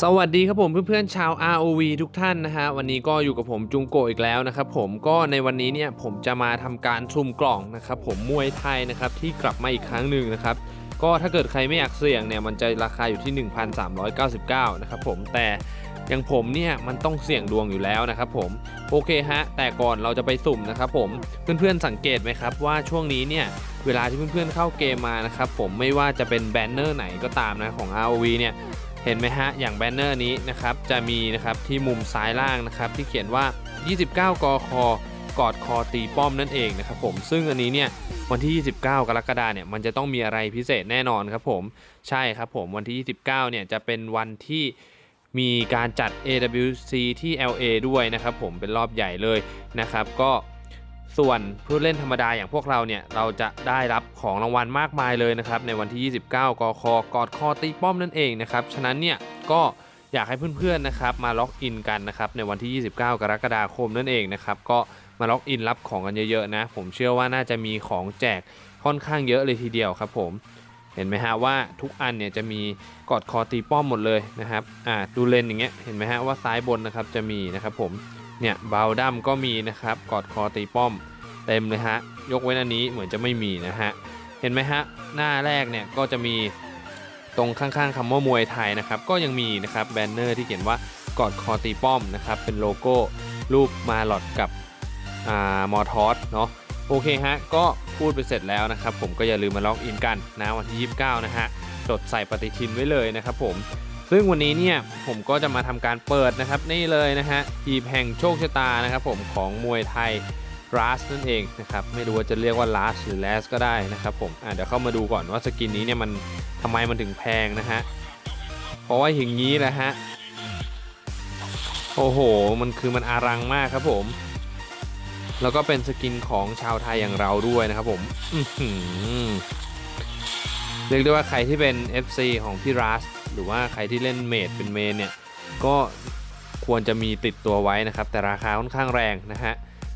สวัสดีครับผมเพื่อนๆชาว ROV ทุกท่านนะฮะวันนี้ก็อยู่กับผมจุงโกอีกแล้วนะครับผมก็ในวันนี้เนี่ยผมจะมาทำการซุ่มกล่องนะครับผมมวยไทยนะครับที่กลับมาอีกครั้งหนึ่งนะครับก็ถ้าเกิดใครไม่อยากเสี่ยงเนี่ยมันจะราคาอยู่ที่ 1,399นะครับผมแต่อย่างผมเนี่ยมันต้องเสี่ยงดวงอยู่แล้วนะครับผมโอเคฮะแต่ก่อนเราจะไปสุ่มนะครับผมเพื่อนๆสังเกตไหมครับว่าช่วงนี้เนี่ยเวลาที่เพื่อนๆเข้าเกมมานะครับผมไม่ว่าจะเป็นแบนเนอร์ไหนก็ตามนะของ ROV เนี่ย เห็นไหมฮะ อย่างแบนเนอร์นี้นะครับจะมีนะครับที่มุมซ้ายล่างนะครับที่เขียนว่า 29 กคกอดคอตีป้อมนั่นเองนะครับผมซึ่งอันนี้เนี่ยวันที่ 29 กรกฎาเนี่ยมันจะต้องมีอะไรพิเศษแน่นอนครับผมใช่ครับผมวันที่ 29 เนี่ยจะเป็นวันที่มีการจัด AWC ที่ LA ด้วยนะครับผมเป็นรอบใหญ่เลยนะครับก็ ส่วนผู้เล่นธรรมดาอย่างพวกเราเนี่ยเราจะได้รับของรางวัลมากมายเลยนะครับในวันที่ 29 กคกอดคอตีป้อมนั่นเองนะครับฉะนั้นเนี่ยก็อยากให้เพื่อนๆนะครับมาล็อกอินกันนะครับในวันที่ 29 กรกฎาคมนั่นเองนะครับก็มาล็อกอินรับของกันเยอะๆนะ ผมเชื่อว่าน่าจะมีของแจกค่อนข้างเยอะเลยทีเดียวครับผมเห็นไหมฮะว่าทุกอันเนี่ยจะมีกอดคอตีป้อมหมดเลยนะครับอ่าดูเลนอย่างเงี้ยเห็นไหมฮะว่าซ้ายบนนะครับจะมีนะครับผม เนี่ยบาวดัมก็มีนะครับกอดคอตีป้อมเต็มเลยฮะยกเว้นอันนี้เหมือนจะไม่มีนะฮะเห็นไหมฮะหน้าแรกเนี่ยก็จะมีตรงข้างๆคำว่ามวยไทยนะครับก็ยังมีนะครับแบนเนอร์ที่เขียนว่ากอดคอตีป้อมนะครับเป็นโลโก้รูปมาหลอดกับอ่ามอทอสเนาะโอเคฮะก็พูดไปเสร็จแล้วนะครับผมก็อย่าลืมมาล็อกอินกันนะวันที่ 29 นะฮะจดใส่ปฏิทินไว้เลยนะครับผม ซึ่งวันนี้เนี่ยผมก็จะมาทำการเปิดนะครับนี่เลยนะฮะทีมแห่งโชคชะตานะครับผมของมวยไทย r a s นั่นเองนะครับไม่รู้ว่าจะเรียกว่า r a s หรือ l a s ก็ได้นะครับผมอะเดี๋ยวเข้ามาดูก่อนว่าสกินนี้เนี่ยมันทำไมมันถึงแพงนะฮะเพราะว่าอย่างนี้แหละฮะโอ้โห มันคือมันอารังมากครับผม แล้วก็เป็นสกินของชาวไทยอย่างเราด้วยนะครับผมเรียกได้ว่าใครที่เป็น FC ของพี่ r a s หรือว่าใครที่เล่นเมดเป็นเมนเนี่ยก็ควรจะมีติดตัวไว้นะครับ แต่ราคาค่อนข้างแรงนะฮะ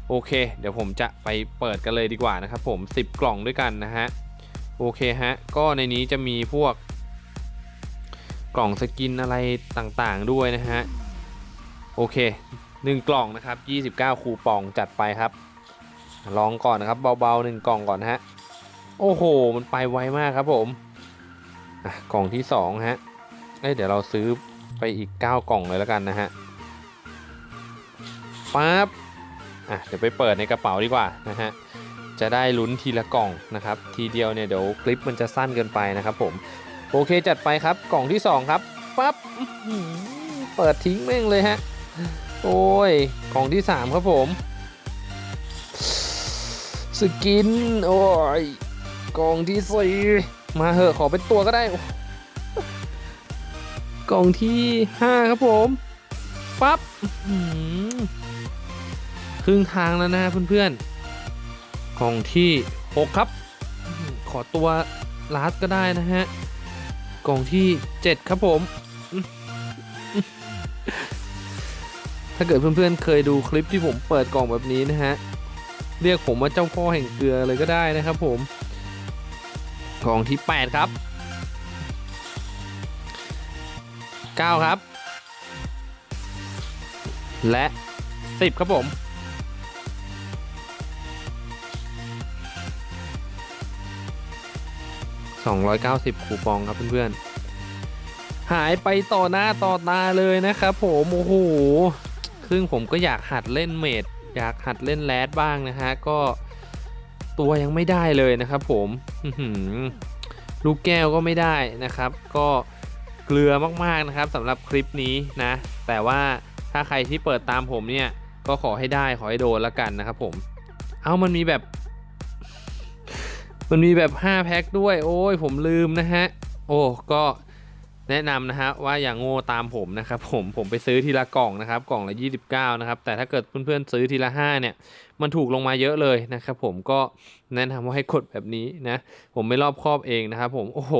โอเค เดี๋ยวผมจะไปเปิดกันเลยดีกว่านะครับผม 10 กล่องด้วยกันนะฮะโอเคฮะก็ในนี้จะมีพวก กล่องสกินอะไรต่างๆด้วยนะฮะโอเค 1 กล่องนะครับ 29 คูปองจัดไปครับ ลองก่อนนะครับเบาๆ 1 กล่องก่อนฮะโอ้โห มันไปไวมากครับผมกล่องที่2ฮะ เอ้ยเดี๋ยวเราซื้อไปอีก 9 กล่องเลยแล้วกันนะฮะปั๊บอะเดี๋ยวไปเปิดในกระเป๋าดีกว่านะฮะจะได้ลุ้นทีละกล่องนะครับทีเดียวเนี่ยเดี๋ยวคลิปมันจะสั้นเกินไปนะครับผมโอเคจัดไปครับกล่องที่ 2 ครับปั๊บเปิดทิ้งแม่งเลยฮะโอ้ยกล่องที่ 3 ครับผมสกินโอ้ยกล่องที่สี่มาเหอะขอเป็นตัวก็ได้ กล่องที่ 5 ครับผมปั๊บครึ่งทางแล้วนะเพื่อนๆกล่องที่ 6 ครับ ขอตัวลาสก็ได้นะฮะกล่องที่ 7 ครับผม ถ้าเกิดเพื่อนๆเคยดูคลิปที่ผมเปิดกล่องแบบนี้นะฮะ เรียกผมว่าเจ้าพ่อแห่งเกลือเลยก็ได้นะครับผม กล่องที่ 8 ครับ 9 ครับ และ 10 ครับผม 290 คูปองครับเพื่อนๆ หายไปต่อหน้าต่อตาเลยนะครับผมโอ้โหครึ่งผมก็อยากหัดเล่นเมดอยากหัดเล่นแรดบ้างนะฮะ ก็ตัวยังไม่ได้เลยนะครับผมลูกแก้วก็ไม่ได้นะครับ ก็ เกลือมากๆนะครับสำหรับคลิปนี้นะ แต่ว่าถ้าใครที่เปิดตามผมเนี่ยก็ขอให้ได้ขอให้โดนละกันนะครับผม เอามันมีแบบ มันมีแบบ 5 แพ็คด้วย โอ้ยผมลืมนะฮะ โอ้ก็แนะนำนะฮะว่าอย่างโง่ตามผมนะครับผมผมไปซื้อทีละกล่องนะครับ กล่องละ 29 นะครับ แต่ถ้าเกิดเพื่อนๆซื้อทีละ 5 เนี่ย มันถูกลงมาเยอะเลยนะครับผมก็แนะนำว่าให้กดแบบนี้นะ ผมไม่รอบครอบเองนะครับผมโอ้โห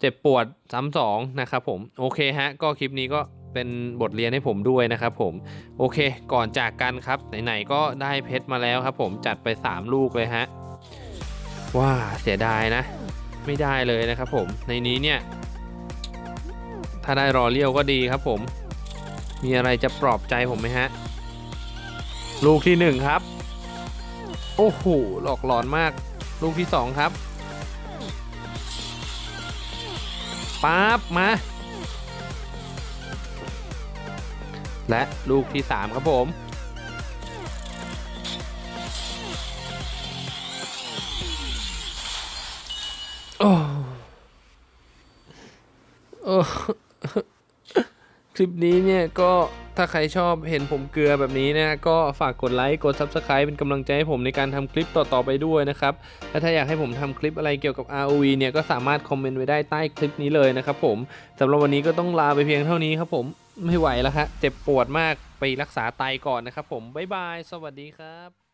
เจ็บปวดซ้ำสองนะครับผมโอเคฮะก็คลิปนี้ก็เป็นบทเรียนให้ผมด้วยนะครับผมโอเค ก่อนจากกันครับไหนๆก็ได้เพชรมาแล้วครับ ผมจัดไป 3 ลูกเลยฮะว้าเสียดายนะ ไม่ได้เลยนะครับผมในนี้เนี่ยถถ้าได้รอเลี้ยวก็ดีครับผม มีอะไรจะปลอบใจผมไหมฮะ ลูกที่หนึ่งครับ โอ้โหหลอกหลอนมาก ลูกที่สองครับ ปั๊บมา และลูกที่สามครับผม โอ้โอ้คลิปนี้เนี่ยก็ ถ้าใครชอบเห็นผมเกลือแบบนี้นะก็ฝากกดไลค์กด Subscribe เป็นกำลังใจให้ผมในการทำคลิปต่อๆไปด้วยนะครับ และถ้าอยากให้ผมทำคลิปอะไรเกี่ยวกับ ROV เนี่ยก็สามารถคอมเมนต์ไว้ได้ใต้คลิปนี้เลยนะครับผมสำหรับวันนี้ก็ต้องลาไปเพียงเท่านี้ครับผมไม่ไหวแล้วฮะเจ็บปวดมากไปรักษาไตก่อนนะครับผมบ๊ายบาย สวัสดีครับ